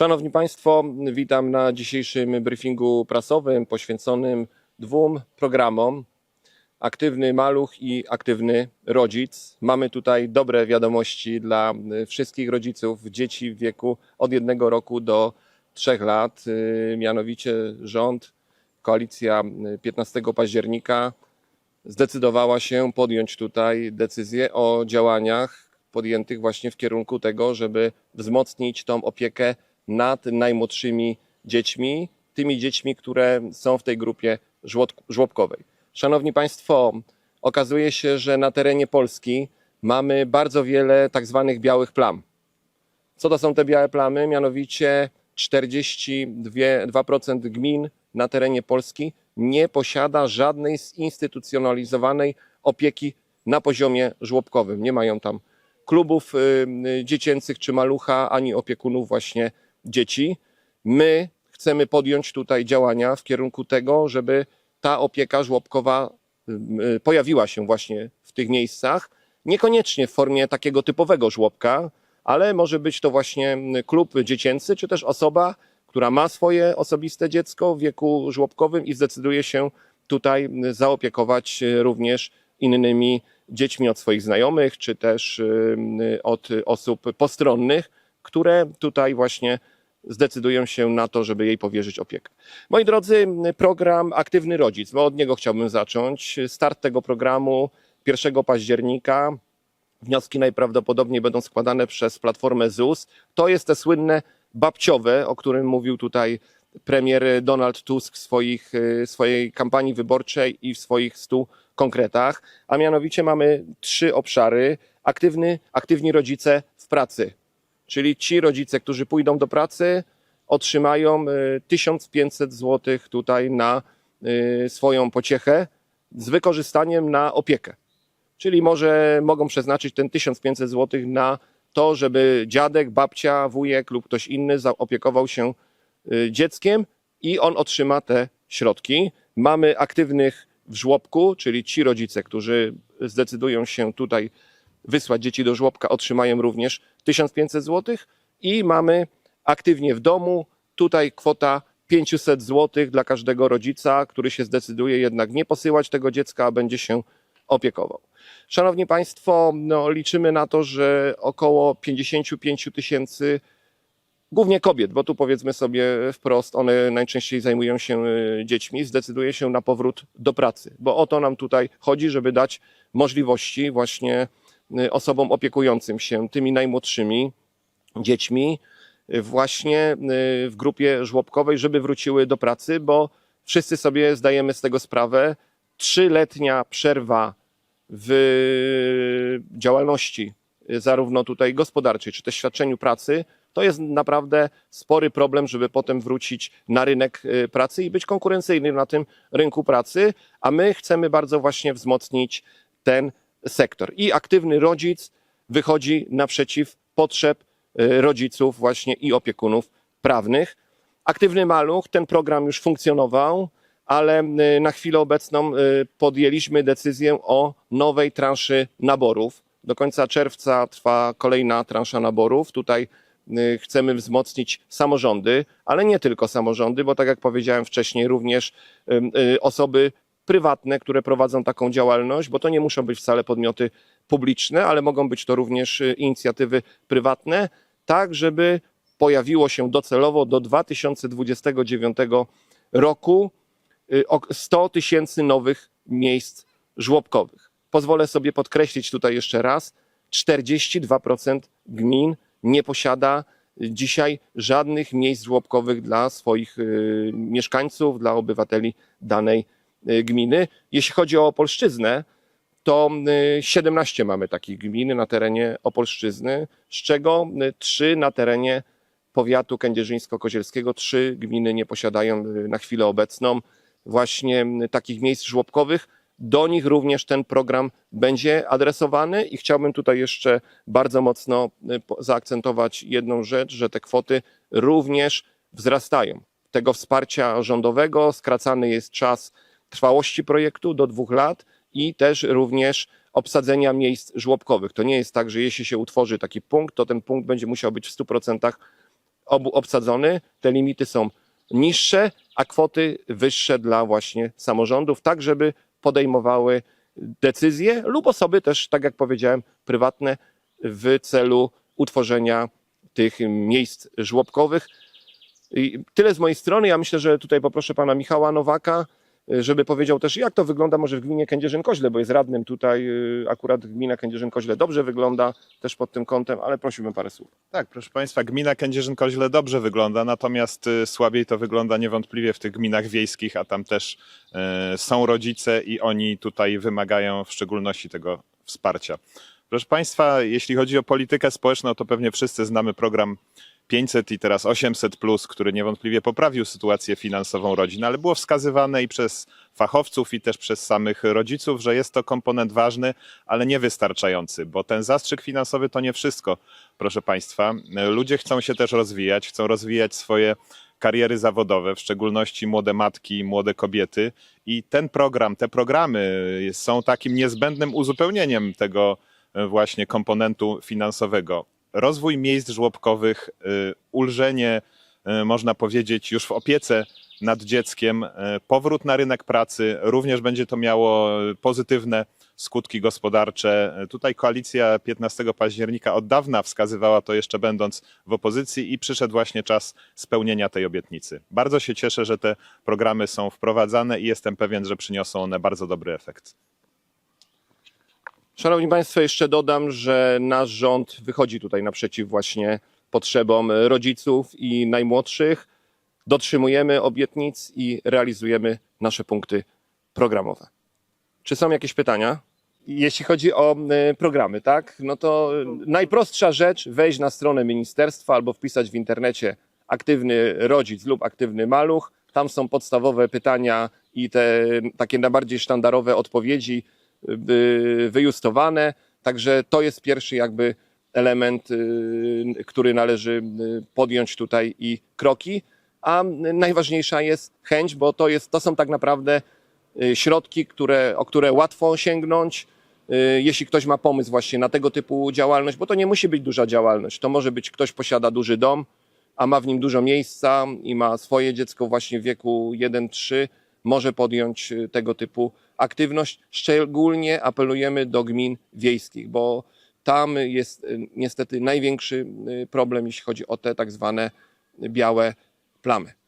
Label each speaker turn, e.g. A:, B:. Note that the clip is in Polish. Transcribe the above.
A: Szanowni Państwo, witam na dzisiejszym briefingu prasowym poświęconym dwóm programom. Aktywny maluch i aktywny rodzic. Mamy tutaj dobre wiadomości dla wszystkich rodziców dzieci w wieku od jednego roku do trzech lat. Mianowicie rząd, koalicja y, 15 października zdecydowała się podjąć tutaj decyzję o działaniach podjętych właśnie w kierunku tego, żeby wzmocnić tą opiekę nad najmłodszymi dziećmi, tymi dziećmi, które są w tej grupie żłobkowej. Szanowni Państwo, okazuje się, że na terenie Polski mamy bardzo wiele tak zwanych białych plam. Co to są te białe plamy? Mianowicie 42% gmin na terenie Polski nie posiada żadnej zinstytucjonalizowanej opieki na poziomie żłobkowym. Nie mają tam klubów y, y, dziecięcych czy malucha, ani opiekunów właśnie dzieci. My chcemy podjąć tutaj działania w kierunku tego, żeby ta opieka żłobkowa y, y, pojawiła się właśnie w tych miejscach. Niekoniecznie w formie takiego typowego żłobka, ale może być to właśnie klub dziecięcy, czy też osoba, która ma swoje osobiste dziecko w wieku żłobkowym i zdecyduje się tutaj zaopiekować również innymi dziećmi od swoich znajomych, czy też y, od osób postronnych, które tutaj właśnie zdecydują się na to, żeby jej powierzyć opiekę. Moi drodzy, program Aktywny Rodzic, bo od niego chciałbym zacząć. Start tego programu 1 października. Wnioski najprawdopodobniej będą składane przez platformę ZUS. To jest te słynne babciowe, o którym mówił tutaj premier Donald Tusk w swoich, y, swojej kampanii wyborczej i w swoich stu konkretach. A mianowicie mamy trzy obszary. Aktywny, aktywni rodzice w pracy. Czyli ci rodzice, którzy pójdą do pracy, otrzymają y, 1500 zł tutaj na y, swoją pociechę z wykorzystaniem na opiekę. Czyli może mogą przeznaczyć ten 1500 zł na to, żeby dziadek, babcia, wujek lub ktoś inny zaopiekował się y, dzieckiem i on otrzyma te środki. Mamy aktywnych w żłobku, czyli ci rodzice, którzy zdecydują się tutaj wysłać dzieci do żłobka, otrzymają również 1500 zł i mamy aktywnie w domu, tutaj kwota 500 zł dla każdego rodzica, który się zdecyduje jednak nie posyłać tego dziecka, a będzie się opiekował. Szanowni Państwo, no, liczymy na to, że około 55 000 tysięcy głównie kobiet, bo tu powiedzmy sobie wprost, one najczęściej zajmują się y, dziećmi, zdecyduje się na powrót do pracy, bo o to nam tutaj chodzi, żeby dać możliwości właśnie osobom opiekującym się tymi najmłodszymi dziećmi, y, właśnie y, w grupie żłobkowej, żeby wróciły do pracy, bo wszyscy sobie zdajemy z tego sprawę. Trzyletnia przerwa w działalności, y, zarówno tutaj gospodarczej, czy też świadczeniu pracy, to jest naprawdę spory problem, żeby potem wrócić na rynek y, pracy i być konkurencyjnym na tym rynku pracy, a my chcemy bardzo właśnie wzmocnić ten sektor. I aktywny rodzic wychodzi naprzeciw potrzeb y, rodziców właśnie i opiekunów prawnych. Aktywny maluch, ten program już funkcjonował, ale y, na chwilę obecną y, podjęliśmy decyzję o nowej transzy naborów. Do końca czerwca trwa kolejna transza naborów. Tutaj chcemy wzmocnić samorządy, ale nie tylko samorządy, bo tak jak powiedziałem wcześniej, również osoby prywatne, które prowadzą taką działalność, bo to nie muszą być wcale podmioty publiczne, ale mogą być to również y, inicjatywy prywatne, tak żeby pojawiło się docelowo do 2029 roku y, ok- 100 tysięcy nowych miejsc żłobkowych. Pozwolę sobie podkreślić tutaj jeszcze raz, 42% gmin nie posiada dzisiaj żadnych miejsc żłobkowych dla swoich y, mieszkańców, dla obywateli danej y, gminy. Jeśli chodzi o Opolszczyznę, to y, 17 mamy takich gmin na terenie Opolszczyzny, z czego 3 na terenie powiatu kędzierzyńsko-kozielskiego. Trzy gminy nie posiadają y, na chwilę obecną właśnie y, takich miejsc żłobkowych. Do nich również ten program będzie adresowany i chciałbym tutaj jeszcze bardzo mocno y, zaakcentować jedną rzecz, że te kwoty również wzrastają. Tego wsparcia rządowego skracany jest czas trwałości projektu do dwóch lat i też również obsadzenia miejsc żłobkowych. To nie jest tak, że jeśli się utworzy taki punkt, to ten punkt będzie musiał być w 100% obu obsadzony, te limity są niższe, a kwoty wyższe dla właśnie samorządów, tak żeby podejmowały decyzje lub osoby też, tak jak powiedziałem, prywatne w celu utworzenia tych miejsc żłobkowych. I tyle z mojej strony. Ja myślę, że tutaj poproszę pana Michała Nowaka, żeby powiedział też, jak to wygląda może w gminie Kędzierzyn-Koźle, bo jest radnym tutaj. y, Akurat gmina Kędzierzyn-Koźle dobrze wygląda też pod tym kątem, ale prosiłbym parę słów.
B: Tak, proszę Państwa, gmina Kędzierzyn-Koźle dobrze wygląda, natomiast y, słabiej to wygląda niewątpliwie w tych gminach wiejskich, a tam też y, są rodzice i oni tutaj wymagają w szczególności tego wsparcia. Proszę Państwa, jeśli chodzi o politykę społeczną, to pewnie wszyscy znamy program 500 i teraz 800, który niewątpliwie poprawił sytuację finansową rodzin, ale było wskazywane i przez fachowców, i też przez samych rodziców, że jest to komponent ważny, ale niewystarczający, bo ten zastrzyk finansowy to nie wszystko, proszę Państwa. Ludzie chcą się też rozwijać, chcą rozwijać swoje kariery zawodowe, w szczególności młode matki, młode kobiety. I ten program, te programy są takim niezbędnym uzupełnieniem tego właśnie komponentu finansowego. Rozwój miejsc żłobkowych, y, ulżenie, y, można powiedzieć, już w opiece nad dzieckiem, y, powrót na rynek pracy, również będzie to miało pozytywne skutki gospodarcze. Tutaj koalicja 15 października od dawna wskazywała to jeszcze będąc w opozycji i przyszedł właśnie czas spełnienia tej obietnicy. Bardzo się cieszę, że te programy są wprowadzane i jestem pewien, że przyniosą one bardzo dobry efekt.
A: Szanowni Państwo, jeszcze dodam, że nasz rząd wychodzi tutaj naprzeciw właśnie potrzebom rodziców i najmłodszych. Dotrzymujemy obietnic i realizujemy nasze punkty programowe. Czy są jakieś pytania? Jeśli chodzi o y, programy, tak, no to y, najprostsza rzecz wejść na stronę ministerstwa albo wpisać w internecie aktywny rodzic lub aktywny maluch. Tam są podstawowe pytania i te takie najbardziej sztandarowe odpowiedzi wyjustowane. Także to jest pierwszy jakby element, y, który należy y, podjąć tutaj i kroki. A najważniejsza jest chęć, bo to, jest, to są tak naprawdę y, środki, które, o które łatwo sięgnąć, y, jeśli ktoś ma pomysł właśnie na tego typu działalność, bo to nie musi być duża działalność. To może być ktoś posiada duży dom, a ma w nim dużo miejsca i ma swoje dziecko właśnie w wieku 1-3, może podjąć y, tego typu aktywność. Szczególnie apelujemy do gmin wiejskich, bo tam jest y, niestety największy y, problem, jeśli chodzi o te tak zwane białe plamy.